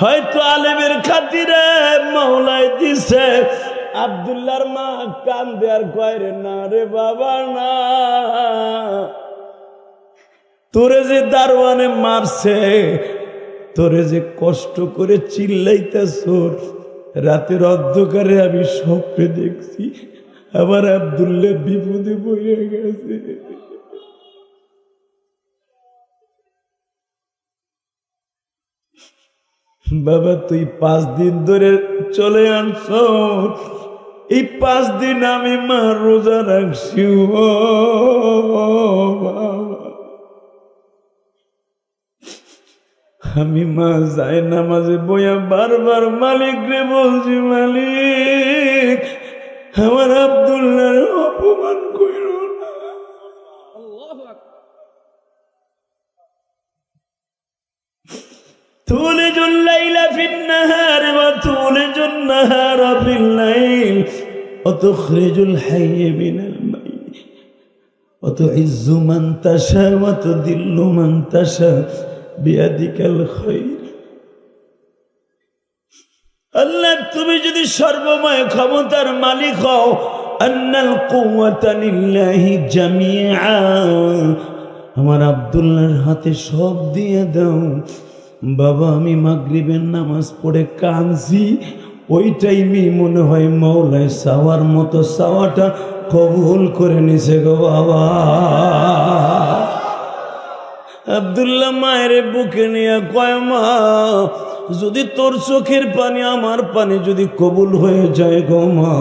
হয়তো আলেমের খাতিরে মৌলাই দিছে। আবদুল্লার মা কান দেয়ার কয় রে, না রে বাবা, না। তোরে যে দারোয়ানে মারছে, তোরে যে কষ্ট করে চিল্লাইতেছ, রাতের অন্ধকারে আমি স্বপ্নে দেখছি আবার আবদুল্লাহ বিপদে বইয়ে গেছে। বাবা, তুই পাঁচ দিন ধরে চলে আনছ। এই পাঁচ দিন আমি মা রোজা রাখছি আমি মা যাই নামাজে বইয়া বারবার মালিক রে বলছি, মালিক, আমার আবদুল্লার অপমান تولج الليل في النهار وتولج النهار في الليل وتخرج الحي من الميت وتعز من تشاء وتذل من تشاء بيدك الخير আল্লাহ তুমি যদি সর্বময় ক্ষমতার মালিক হও আন্নাল কুওয়াতা লিল্লাহি জামিআ আমার আব্দুল্লাহর হাতে সব দিয়ে দাও বাবা, আমি মাগরিবের নামাজ পড়ে কাঁদছি। ওই টাইমে মনে হয় মৌলায় সাওয়ার মতো সাওয়াটা কবুল করে নিছে গো বাবা। আবদুল্লাহ মায়ের বুকে নিয়ে কয়, মা, যদি তোর চোখের পানি আমার পানি যদি কবুল হয়ে যায় গো মা,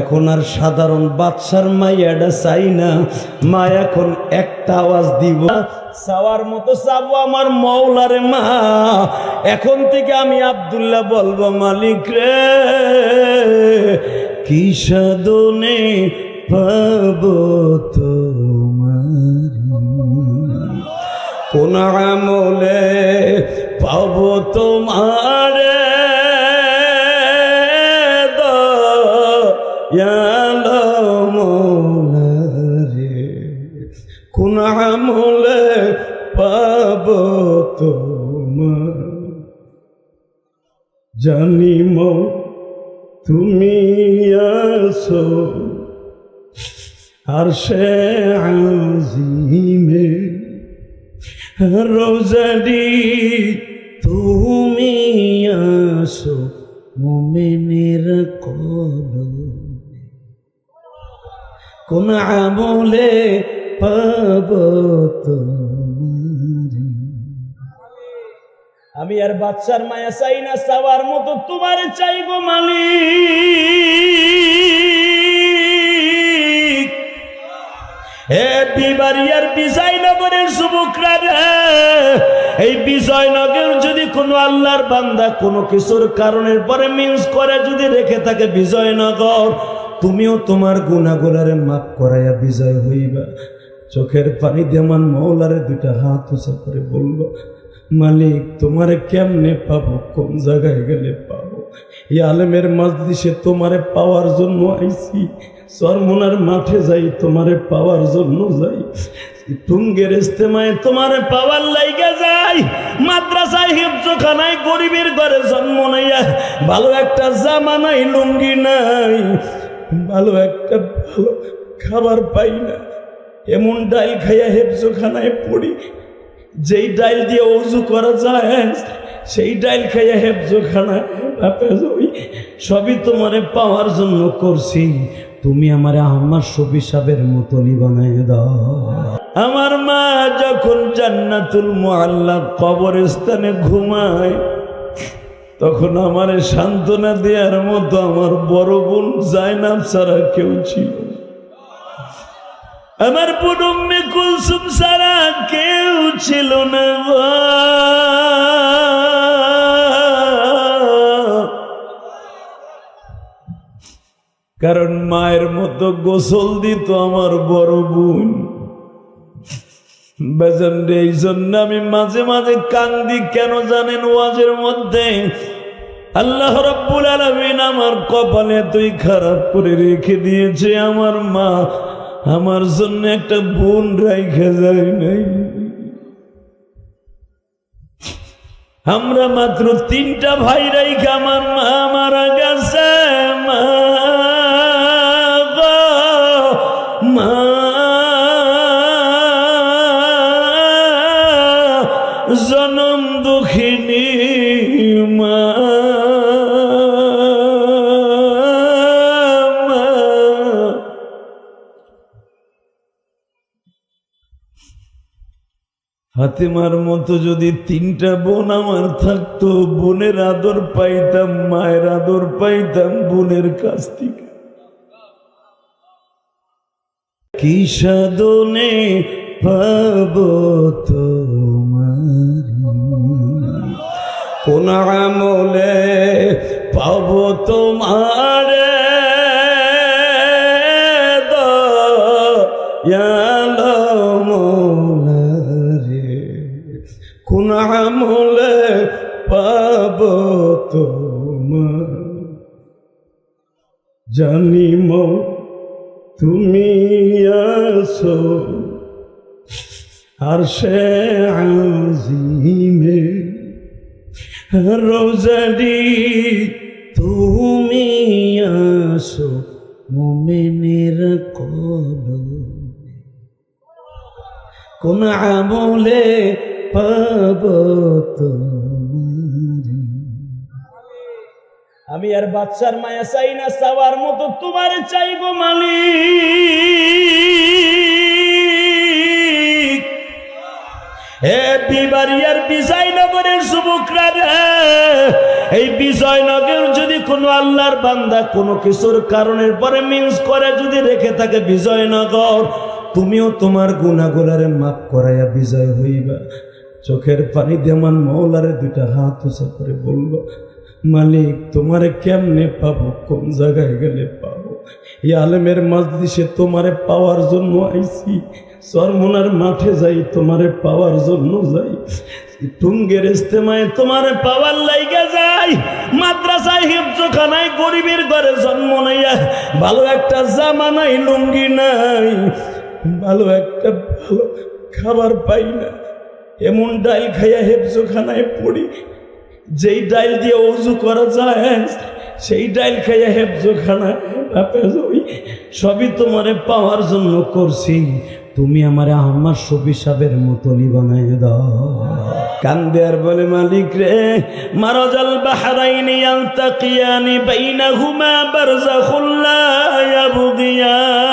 এখন আর সাধারণ বাচ্চার মাইয়াটা চাই না। মা, এখন একটা আওয়াজ দিব। চাওয়ার মতো চাবো আমার মৌলারে মা। এখন থেকে আমি আবদুল্লাহ বলব, মালিক রে, কি সাধনে পাবো তোমার? কোন আমলে পাব তোমার? রে জানিম তুমি আসো আর সে আজিমে রোজারি তুমি আসো মোমেনের কল কোন আমলে পাব আমি আর বাচ্চার মায়া চাই না, চাওয়ার মতো তোমার চাইব মালিক। হে বিবারিয়ার বিজয়নগরের যুবকরা এই বিজয়নগর যদি কোনো আল্লাহর বান্দা কোনো কিছুর কারণের পরে মিন্স করে, যদি রেখে থাকে বিজয়নগর, তুমিও তোমার গুণাগুলারে মাফ করাইয়া বিজয় হইবা। চোখের পানি দিয়ে আমার মৌলারে দুইটা হাত উঁচা করে বলব। মালিক, তোমারে কেমনে পাবো? কোন জায়গায় গেলে পাবো? এই আলেমের মাজলিসে তোমারে পাওয়ার জন্য আইছি। সরমোনার মাঠে যাই, তোমারে পাওয়ার জন্য যাই। টুঙ্গের ইস্তেমায় তোমারে পাওয়ার লাইগা যাই। মাদ্রাসায় হিফজখানায় গরিবের ঘরে জন্ম নাইয়া ভালো একটা জামা নাই লুঙ্গি নাই। ভালো একটা ভালো খাবার পাই না। এমন ডাইল খাইয়া হেফজখানায় পড়ি। যেই ডাইল দিয়ে অজু করা যায়, সেই ডাইল খাইয়া হেফজখানা ওই সবই তোমারে পাওয়ার জন্য করছি তুমি আমারে আমার সবি সাবের মতনই বানাই দাও আমার মা যখন জান্নাতুল মোয়াল্লা কবরস্থানে ঘুমায়, তখন আমার সান্ত্বনা দেওয়ার মতো আমার বড় বোন জায়নাব ছাড়া কেউ ছিল। আমার পুনম্মে কুলসুম সারা কেউ ছিল না কারণ মায়ের মতো গোসল দিত আমার বড় বোন। বেজন এই জন্য আমি মাঝে মাঝে কান্দি, কেন জানেন ওয়াজের মধ্যে? আল্লাহ রব্বুল আলমিন আমার কপালে তুই খারাপ করে রেখে দিয়েছে আমার মা। আমার জন্য একটা বোন রাইখে যায় নাই আমরা মাত্র তিনটা ভাই রাইখা, আমার মা মারা গেছে, মা জনম দুঃখিনী, মা। হাতিমার মতো যদি তিনটা বোন আমার থাকতো, বোনের আদর পাইতাম, মায়ের আদর পাইতাম বোনের কাছ থেকে। কি সাধনে পাব তোমার? কোন আমলে পাব তোমার? রে কোন আমলে পাব তোমার? জানিম তুমি আসো আর সে আজিমে রোজারি তুমি আসো মোমেনের কোন আমলে পাব আমি আর বাচ্চার মায়া চাই না, চাওয়ার মতো তোমার চাইব মালিক। হে বিবারিয়ার বিজয়নগরের যুবকরা, এই বিজয়নগর যদি কোনো আল্লাহর বান্দা কোনো কিছুর কারণের পরে মিন্স করে, যদি রেখে থাকে বিজয়নগর, তুমিও তোমার গুণাগুলারে মাফ করাইয়া বিজয় হইবা। চোখের পানি আমার মৌলারে দুইটা হাত উঁচা করে বলব, মালিক, তোমারে কেমনে পাবো? কোন জায়গায় গেলে পাবো? এই আলেমের তোমারে পাওয়ার জন্য আইছি। সরমনার মাঠে যাই, তোমারে পাওয়ার জন্য যাই। টুঙ্গের ইস্তেমায় তোমারে পাওয়ার লাইগা যাই। মাদ্রাসায় হিফজখানায় গরিবের ঘরে জন্ম নাইয়া ভালো একটা জামা নাই লুঙ্গি নাই। ভালো একটা ভালো খাবার পাই না। এমন ডাইল খাইয়া হেফজখানায় পড়ি, যেই ডাইল দিয়ে অজু করা যায়, সেই ডাইল খাইয়া হেফজখানা বাপে ওই সবই তোমারে পাওয়ার জন্য করছি, তুমি আমার আমার সবি সাবের মতনই বানাই দাও। কান্দে আর বলে, মালিক রে, মারাজাল বাহারাইনি আলতাকিয়ানি বাইনাহুমা বারজাখুল লা ইয়াবগিয়ান।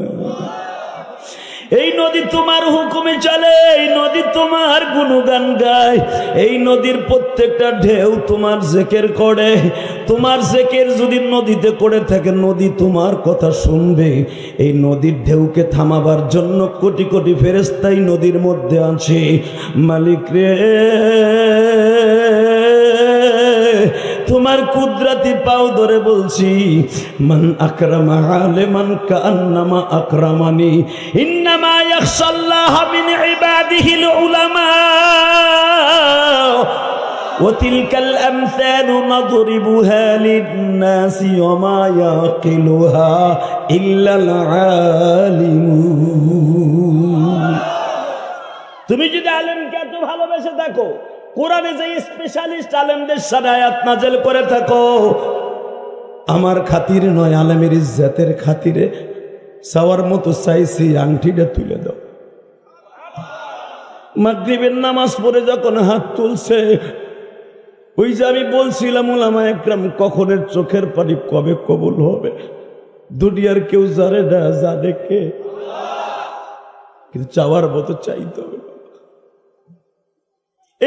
এই নদী তোমার হুকুমে চলে, এই নদী তোমার গুণগান গায়, এই নদীর প্রত্যেকটা ঢেউ তোমার জেকের করে, তোমার জেকের যদি নদীতে করে থাকে, নদী তোমার কথা শুনবে, এই নদীর ঢেউকে থামাবার জন্য কোটি কোটি ফেরেস্তাই নদীর মধ্যে আছে। মালিক রে তোমার কুদরাতি পাও ধরে বলছি মান আকরামা আলেমান কান্নামা আকরামানি ইন্নামা ইয়াখশাল্লাহ মিন ইবাদিহিল উলামা وتلك الأمثال نضربها للناس وما يعقلها إلا العالمون তুমি যদি আলেমকে এত ভালোবেসে থাকো কোরআনে যে স্পেশালিস্ট আলেমদের সাথে আয়াত নাজেল করে থাকো, আমার খাতিরে নয়, আলেমের ইজ্জাতের খাতিরে চাওয়ার মতো চাইছি আংটিটা তুলে দাও। মাগরিবের নামাজ পড়ে যখন হাত তুলছে, ওই যে আমি বলছিলাম ওলামা একরাম, কখনের চোখের পানি কবে কবুল হবে? দুনিয়ার কেউ জানে না, জানে কে? কিন্তু চাওয়ার মতো চাইতে হবে।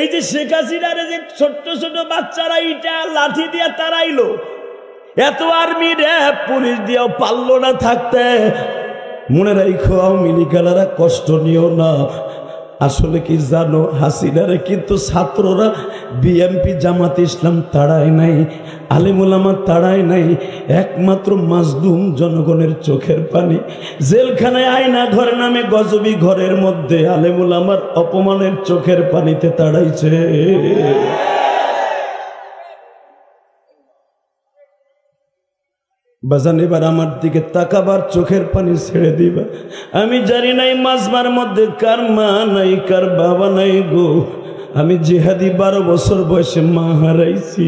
এই যে শেখ হাসিনার যে ছোট্ট ছোট বাচ্চারা, ইটা লাঠি দিয়ে তারাইলো এত আর্মি র্যাব পুলিশ দিয়েও পারল না থাকতে। মনে রাখো আওয়ামী কষ্ট নিও না। আসলে কি জানো, হাসিনারে কিন্তু ছাত্ররা বিএমপি জামাত ইসলাম তাড়ায় নাই আলিমুলামা তাড়ায় নাই, একমাত্র মাজদুম জনগণের চোখের পানি। জেলখানায় আয়না ঘর নামে গজবি ঘরের মধ্যে আলেমুলামার অপমানের চোখের পানিতে তাড়াইছে। বাজান, এবার আমার দিকে তাকাবার চোখের পানি ছেড়ে দিবা। আমি জানি নাই মাঝমার মধ্যে কার মা নাই, কার বাবা নাই গো। আমি জেহাদি বারো বছর বয়সে মা হারাইছি।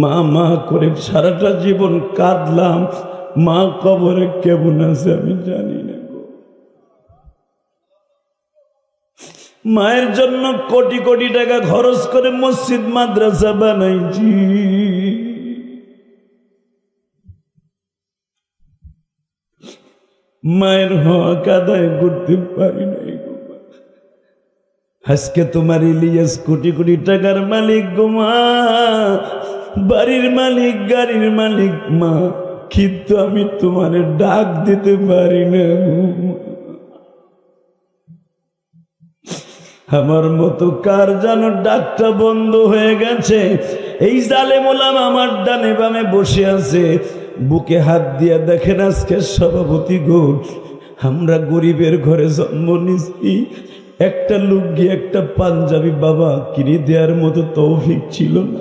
মা মা করে সারাটা জীবন কাঁদলাম। মা কবরে কেমন আছে আমি জানি না গো। মায়ের জন্য কোটি কোটি টাকা খরচ করে মসজিদ, মাদ্রাসা বানাইছি। মায়ের হওয়া কাদায় করতে পারি নাই। আজকে তোমার ইলিয়াস কোটি কোটি টাকার মালিক গো মা। বাড়ির মালিক, গাড়ির মালিক মা। কিন্তু আমি তোমার ডাক দিতে পারি না আমার মতো কার যেন ডাকটা বন্ধ হয়ে গেছে? এই জালে মোলাম আমার ডানে বামে বসে আছে। বুকে হাত দিয়ে দেখেন আজকে সভাপতি গোল আমরা গরিবের ঘরে জন্ম নিছি। একটা লুঙ্গি একটা পাঞ্জাবি বাবা কিনে দেওয়ার মতো তৌফিক ছিল না।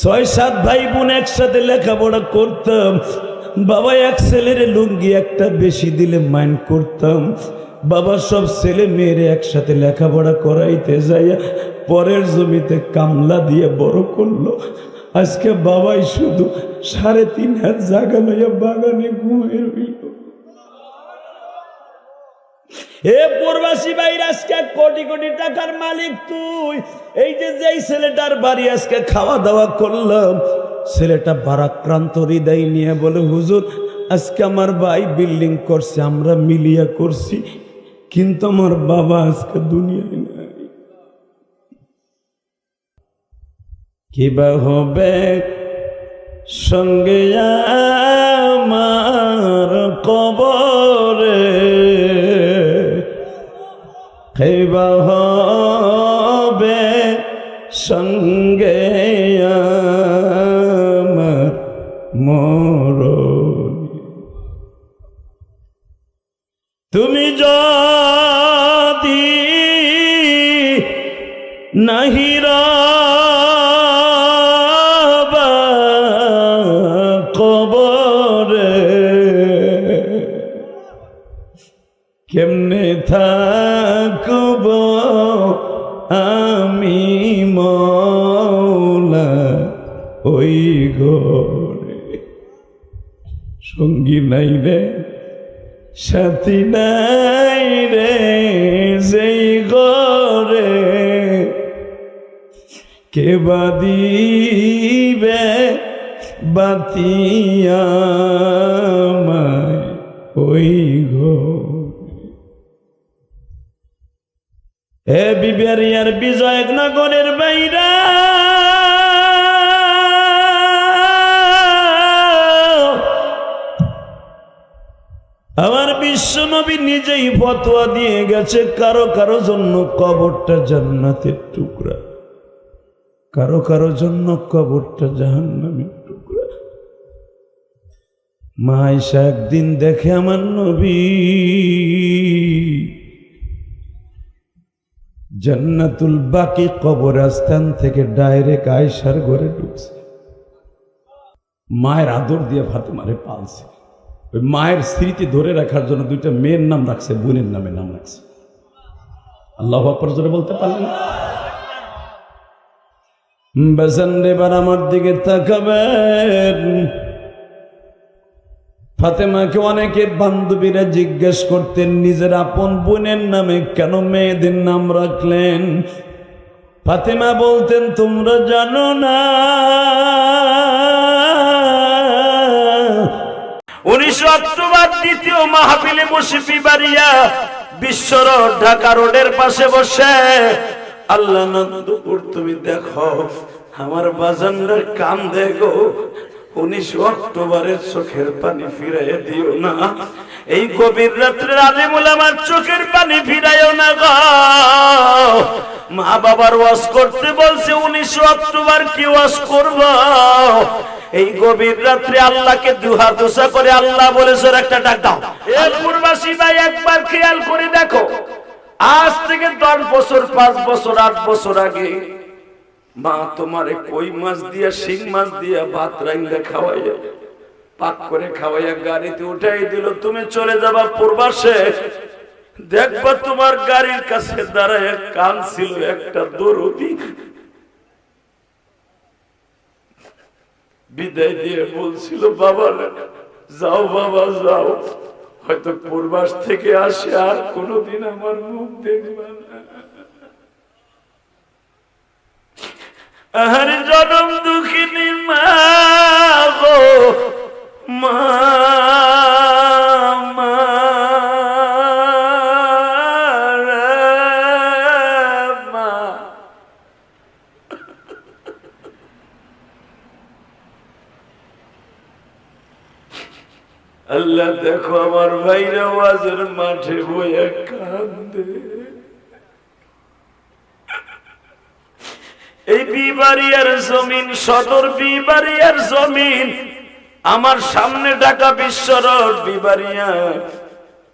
ছয়, সাত ভাই বোন একসাথে লেখাপড়া করতাম। বাবা এক ছেলের লুঙ্গি একটা বেশি দিলে মাইন্ড করতাম। বাবা সব ছেলে মেয়েরে একসাথে লেখাপড়া করাইতে যাইয়া পরের জমিতে কামলা দিয়ে বড় করল। আজকে বাবাই শুধু সাড়ে তিন হাত জায়গা লইয়া বাগানে ঘুমিয়ে রইল। এ প্রবাসী ভাই, আজকে কোটি কোটি টাকার মালিক তুই। এই যে যেই ছেলেটার বাড়ি আজকে খাওয়া দাওয়া করলাম, ছেলেটা বারাক্রান্ত হৃদয় নিয়ে বলে, হুজুর, আজকে আমার ভাই বিল্ডিং করছে, আমরা মিলিয়া করছি। কিন্তু আমার বাবা আজকে দুনিয়ায় নাই। কিবা হবে? সঙ্গে সঙ্গী নাই রে, সাথী নাই রে সেই ঘরে কে বাদিবে বাতিয়া ওই ঘরে। এ বিবেরিয়ার বিজয় নগরের নিজেই ফতোয়া দিয়ে গেছে, কারও কারও জন্য কবরটা জান্নাতের টুকরা। কারও কারও জন্য কবরটা জাহান্নামের টুকরা। মা আয়সা একদিন দেখে আমার নবী, জান্নাতুল বাকি কবরস্থান থেকে ডাইরেক্ট আয়সার ঘরে ঢুকছে। মায়ের আদর দিয়ে ফাতেমারে পালছে। ওই মায়ের স্মৃতি ধরে রাখার জন্য দুইটা মেয়ের নাম রাখছে, বোনের নামে নাম রাখছে। আল্লাহ জোরে বলতে পারলেন? এবার আমার দিকে তাকাবেন। ফাতেমাকে অনেকে বান্ধবীরা জিজ্ঞেস করতেন, নিজের আপন বোনের নামে কেন মেয়েদের নাম রাখলেন? ফাতেমা বলতেন, তোমরা জানো না। উনিশশো অক্টোবর দ্বিতীয় মাহফিলে বাড়িয়া বিশ্ব ঢাকা রোডের পাশে বসে। আল্লাহ নন্দপুর, তুমি দেখো, আমার বাজানরা কান দেখো। উনিশশো অক্টোবরের চোখের পানি ফিরাইয়া দিও না। এই গভীর রাত্রে আলিমুল আমার চোখের পানি ফিরাইও না গো। মা বাবার ওয়াজ করতে বলছে উনিশশো অক্টোবর কি ওয়াজ করব? এই গভীর রাত্রে আল্লাহকে দুহাত দোষা করে আল্লাহ বলেছে একটা ডাক দাও। পূর্বাসী ভাই, একবার খেয়াল করে দেখো, আজ থেকে দশ বছর, পাঁচ বছর, আট বছর আগে মা তোমারে কই মাছ দিয়া, শিং মাছ দিয়া ভাত রাইন্দা খাওয়াইয়া, পাক করে খাওয়াইয়া গাড়িতে উঠাই দিল, তুমি চলে যাবা পূর্বাসে। দেখবা তোমার গাড়ির কাছে দাঁড়ায় কান ছিল একটা দরদি। বিদায় দিয়ে বলছিল, বাবা যাও বাবা, যাও। হয়তো পূর্বাস থেকে আসে আর কোনোদিন আমার মুখ দেখবে না। আর জনম দুঃখিনী মা মা আল্লাহ দেখো আমার ভাইরা ওয়াজের মাঠে বইয়া কান্দে এই বিবারিয়ার জমিন, সদর বিবারিয়ার জমিন। আমার সামনে ঢাকা বিশ্ব রোড বিবারিয়া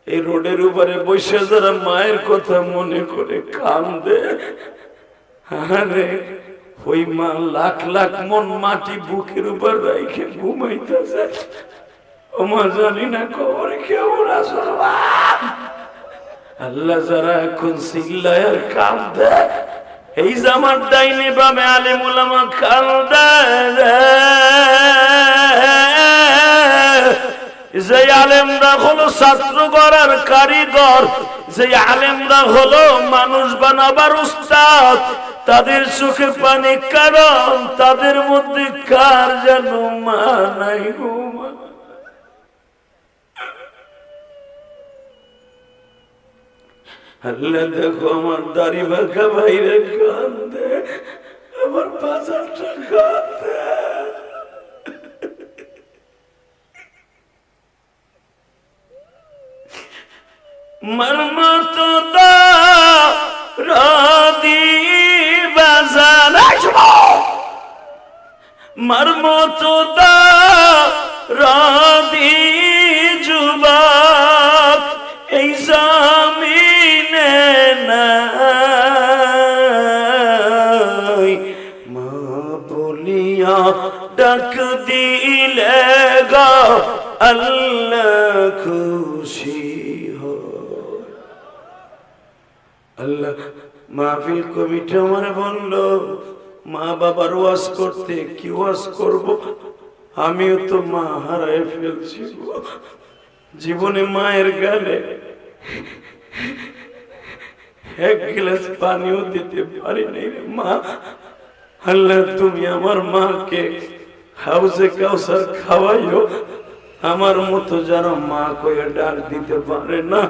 এই রোডের উপরে বসে যারা মায়ের কথা মনে করে কান্দে ওই মা লাখ লাখ মন মাটি বুকের উপর রাইখে ঘুমাইতেছে। ও মা জানি না আল্লাহ যারা এখন সিল্লায় আর কান্দে এই জামার ডাইনে বামে আলেম উলামা কান্দে যে আলেমরা হলো ছাত্র গড়ার কারিগর যে আলেমরা হলো মানুষ বানাবার উস্তাদ, তাদের চোখে পানি কারণ, তাদের মধ্যে কার যেন মা নাই মা। আল্লাহ দেখো আমার দাড়ি বাঁকা বাইরে কান্দে, আমার বাজারটা কান্দে। মর্মত রাদি বাজার মর্মত রাদি ডাক দিলে গা, আল্লাহ খুশি হয় আল্লাহ, মাহফিল কমিটি আমার বলল, মা বাবার ওয়াজ করতে কি ওয়াজ করব? আমিও তো মা হারায় ফেলছি। জীবনে মায়ের গালে এক গ্লাস পানিও দিতে পারি নাই মা। আল্লাহ, তুমি আমার মাকে হাউসে কাউসার খাওয়াইও, আমার মতো যারা মা কয়ে ডাক দিতে পারে না,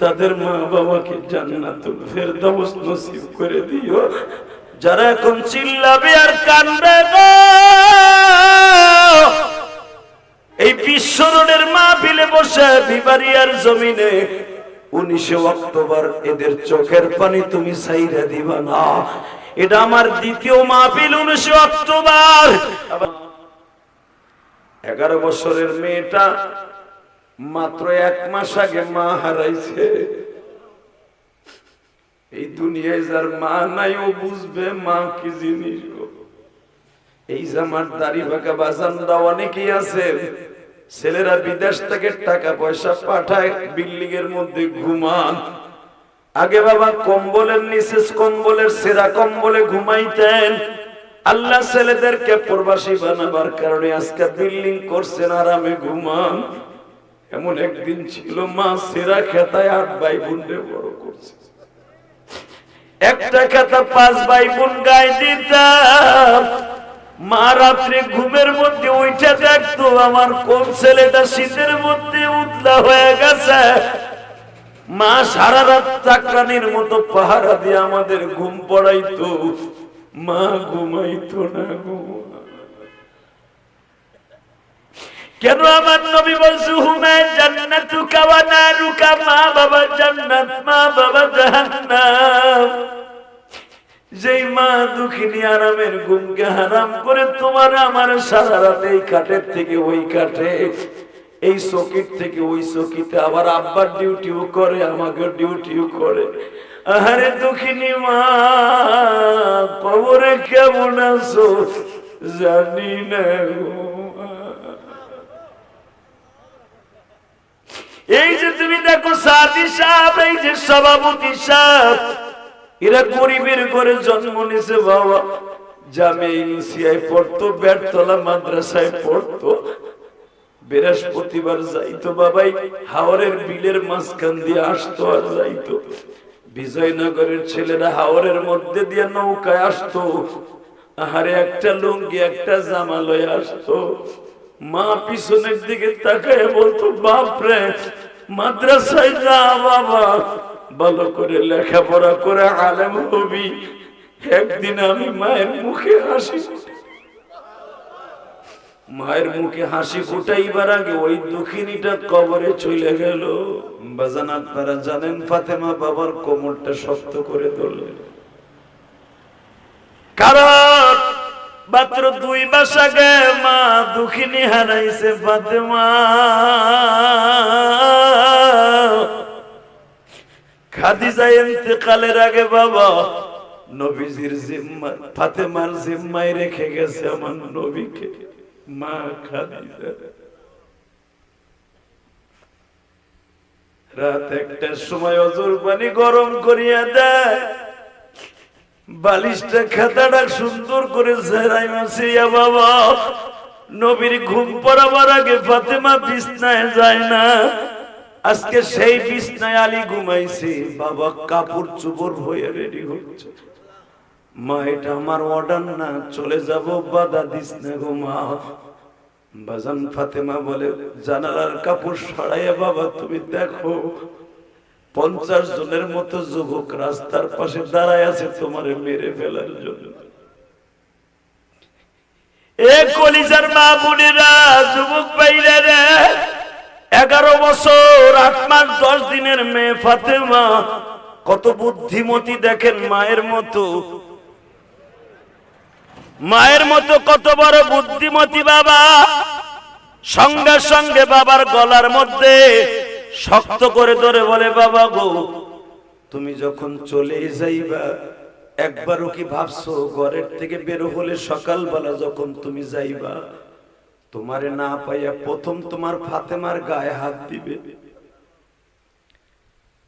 তাদের মা বাবাকে জান্নাতুল ফেরদাউস নসিব করে দিও। যারা এখন চিল্লাবে আর কান্দবে এই বিশ্ব মা মাহফিলে বসে বিবারিয়ার জমিনে উনিশে অক্টোবর এদের চোখের পানি তুমি সাইরা দিবা না। এটা আমার দ্বিতীয় মাহফিল উনিশে অক্টোবর। এগারো বছরের মেয়েটা মাত্র এক মাস আগে মা হারাইছে এই দুনিয়ায় যার মা নাই, ও বুঝবে মা কি জিনিস। এই জামার দাড়ি বাঁকা বাজানরা অনেকেই আছে, ছেলেরা বিদেশ থেকে টাকা পয়সা পাঠায়, বিল্ডিং এর মধ্যে ঘুমান আগে বাবা কম্বলের নিচে কম্বলের সেরা কম্বলে ঘুমাইতেন আল্লাহ ছেলেদেরকে প্রবাসী বানাবার কারণে আজকে বিল্ডিং করছেন আরামে ঘুমান। এমন একদিন ছিল, মা সেরা খেতায় আট ভাই বোনরে বড় করছে। একটা কথা পাঁচ ভাই বোন গায়ে দিতাম। মা রাত্রে ঘুমের মধ্যে ওইটা দেখতো আমার কোন ছেলেটা শীতের মধ্যে উতলা হয়ে গেছে। মা সারা রাত চাকরানির মতো পাহারা দিয়ে আমাদের ঘুম পড়াইতো। মা ঘুমাইতো না কেন আমার নবী বলছে, হুমা জান্নাতু কাওয়ানা রুকা মা বাবা জান্নাত, মা বাবা জাহান্নাম। যেই মা দুঃখিনী আরামের ঘুমকে হারাম করে তোমার আমার সারা রাত এই কাঠের থেকে ওই কাঠে এই চকির থেকে ওই চকিতে আবার আব্বার ডিউটিও করে আমাকে ডিউটিও করে। আহারে দুঃখিনী মা পবরে কেমন আসো জানি না এই যে তুমি দেখো সাদি সাহ এই যে সভাপতি সাহ এরা গরিবের ঘরে জন্ম নিছে বাবা। জামে ইউসিআই পড়তো, বেড়তলা মাদ্রাসায় পড়তো। বৃহস্পতিবার যাইতো বাবাই, হাওরের বিলের মাঝখান দিয়ে আসতো আর যাইতো। বিজয়নগরের ছেলেরা হাওরের মধ্যে দিয়ে নৌকায় আসতো। আহারে একটা লুঙ্গি, একটা জামা লয়ে আসতো। মা পিছনের দিকে তাকায় বলতো বাপরে মাদ্রাসায় যা বাবা। ভালো করে লেখাপড়া করে আলেম হবি। একদিন আমি মায়ের মুখে হাসি মায়ের মুখে হাসি ফুটাইবার আগে ওই দুঃখিনীটা কবরে চলে গেল। বাজান আপনারা জানেন ফাতেমা বাবার কোমরটা শক্ত করে ধরলেন কারণ মাত্র দুই মাস আগে মা দুঃখিনী হারাইছে ফাতেমা। খাদিজা ইন্তেকালের আগে বাবা নবীজির জিম্মা ফাতেমার জিম্মায় রেখে গেছে আমার নবীকে। মা খাদিজা রাত একটার সময় অজুর পানি গরম করিয়া দেয়। বালিশটা খাতাটা সুন্দর করে জেরাই মাসিয়া বাবা, নবীর ঘুম পড়াবার আগে ফাতেমা বিছনায় যায় না। আজকে সেই বিছনায় আলী ঘুমাইছে, বাবা কাপড় চুপড় হয়ে রেডি হচ্ছে। মা এটা আমার অর্ডার না, চলে যাব বাধা দিস না গো মা। বাজান ফাতেমা বলে, জানালার কাপড় সরাইয়া বাবা, তুমি দেখো, পঞ্চাশ জনের মতো যুবক রাস্তার পাশে দাঁড়ায় আছে তোমারে মেরে ফেলার জন্য। এ কলিজার মা বোনেরা, যুবক বাইরে রে, এগারো বছর, আট মাস, দশ দিনের মেয়ে ফাতেমা, কত বুদ্ধিমতী দেখেন মায়ের মতো। মায়ের মতো কত বড় বুদ্ধিমতী বাবা। সঙ্গে সঙ্গে বাবার গলার মধ্যে শক্ত করে ধরে বলে, বাবা গো, তুমি যখন চলে যাইবা, একবারও কি ভাবছ ঘরের থেকে বের হলে সকালবেলা যখন তুমি যাইবা, তোমারে না পাইয়া প্রথম তোমার ফাতেমার গায়ে হাত দিবে?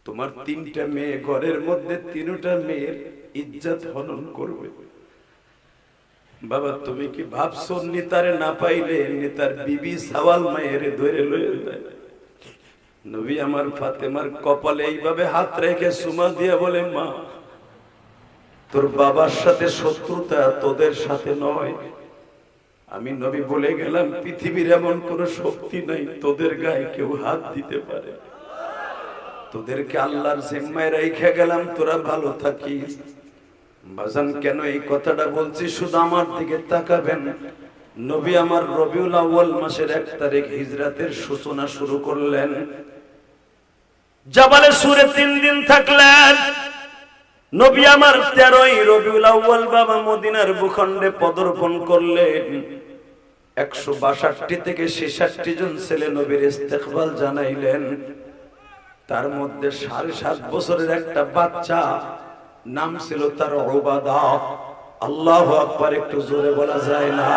তোমার তিনটা মেয়ে, ঘরের মধ্যে তিনটা মেয়ের ইজ্জত হনন করবে। বাবা, তুমি কি ভাবছ নিতারে না পাইলে নিতার বিবি সওয়াল মায়ের ধরে লয়ে যায়? নবী আমার ফাতেমার কপালে এইভাবে হাত রেখে সুমা দিয়ে বলে, মা, তোর বাবার সাথে শত্রুতা তোদের সাথে নয়। আমি নবী বলে গেলাম, পৃথিবীর এমন কোন শক্তি নাই, তোদের গায়ে কেউ হাত দিতে পারে তোদেরকে আল্লাহর জিম্মায় রেখে গেলাম, তোরা ভালো থাকিস। বাজান, কেন এই কথাটা বলছি? শুধু আমার দিকে তাকাবেন। নবী আমার রবিউল আউ্য়াল মাসের এক তারিখ হিজরাতের সূচনা শুরু করলেন। জাবালে সুরে তিন দিন থাকলেন। নবী আমার তেরোই রবিউল আউ্য়াল বাবা মদিনার ভূখণ্ডে পদর্পণ করলেন। একশো বাষট্টি থেকে ছেষট্টি জন ছেলে নবীর ইস্তেকবাল জানাইলেন। তার মধ্যে সাড়ে সাত বছরের একটা বাচ্চা নাম ছিল তার ওবাদা আল্লাহ আকবার, একটু জোরে বলা যায় না।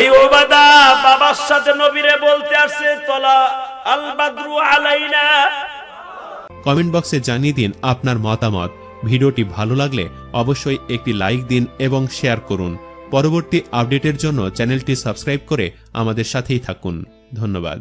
এই ওবাদা বাবার সাথে নবীরে বলতে আসছে তলা আল বাদরু আলাইনা। কমেন্ট বক্সে জানিয়ে দিন আপনার মতামত। ভিডিওটি ভালো লাগলে অবশ্যই একটি লাইক দিন এবং শেয়ার করুন। পরবর্তী আপডেটের জন্য চ্যানেলটি সাবস্ক্রাইব করে আমাদের সাথেই থাকুন। ধন্যবাদ।